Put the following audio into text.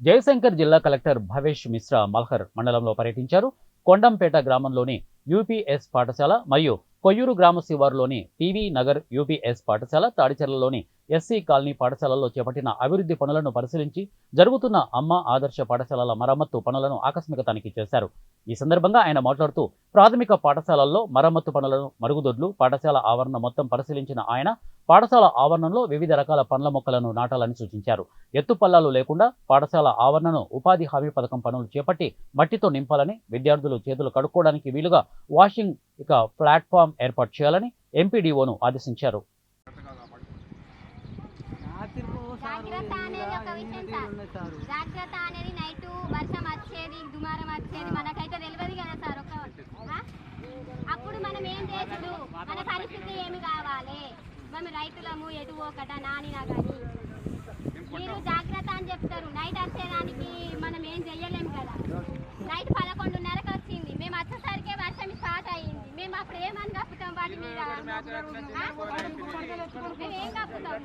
జయశంకర్ జిల్లా కలెక్టర్ భవేష్ మిశ్రా మల్హర్ మండలంలో పర్యటించారు. కొండంపేట గ్రామంలోని యూపీఎస్ పాఠశాల మరియు కొయ్యూరు గ్రామ శివారులోని టీవీ నగర్ యూపీఎస్ పాఠశాల తాడిచెర్లలోని ఎస్సీ కాలనీ పాఠశాలల్లో చేపట్టిన అభివృద్ధి పనులను పరిశీలించి జరుగుతున్న అమ్మ ఆదర్శ పాఠశాలల మరమ్మత్తు పనులను ఆకస్మిక తనిఖీ చేశారు. ఈ సందర్భంగా ఆయన మాట్లాడుతూ ప్రాథమిక పాఠశాలల్లో మరమ్మత్తు పనులను మరుగుదొడ్లు పాఠశాల ఆవరణ మొత్తం పరిశీలించిన ఆయన పాఠశాల ఆవరణలో వివిధ రకాల పండ్ల మొక్కలను నాటాలని సూచించారు. ఎత్తుపల్లాలు లేకుండా పాఠశాల ఆవరణను ఉపాధి హామీ పథకం పనులు చేపట్టి మట్టితో నింపాలని విద్యార్థులు చేతులు కడుక్కోవడానికి వీలుగా వాషింగ్ ఇక ప్లాట్ఫామ్ ఏర్పాటు చేయాలని ఎంపీడీఓను ఆదేశించారు. జాగ్రత్త అనేది ఒక విషయం సార్. జాగ్రత్త అనేది నైట్ వర్షం వచ్చేది దుమారం వచ్చేది మనకైతే తెలియదు కదా సార్ ఒక అప్పుడు మనం ఏం చేసుడు మన పరిస్థితి ఏమి కావాలి? మేము రైతులము ఎటు ఒకట నానినా కానీ మీరు జాగ్రత్త అని చెప్తారు. నైట్ వచ్చేదానికి మనం ఏం చెయ్యలేము కదా. నైట్ పదకొండున్నరకు వచ్చింది. మేము వచ్చేసరికి వర్షం స్టార్ట్ అయ్యింది. మేము అప్పుడు ఏమని కప్పుతాం వాటి మీద? మేము ఏం కప్పుతాం?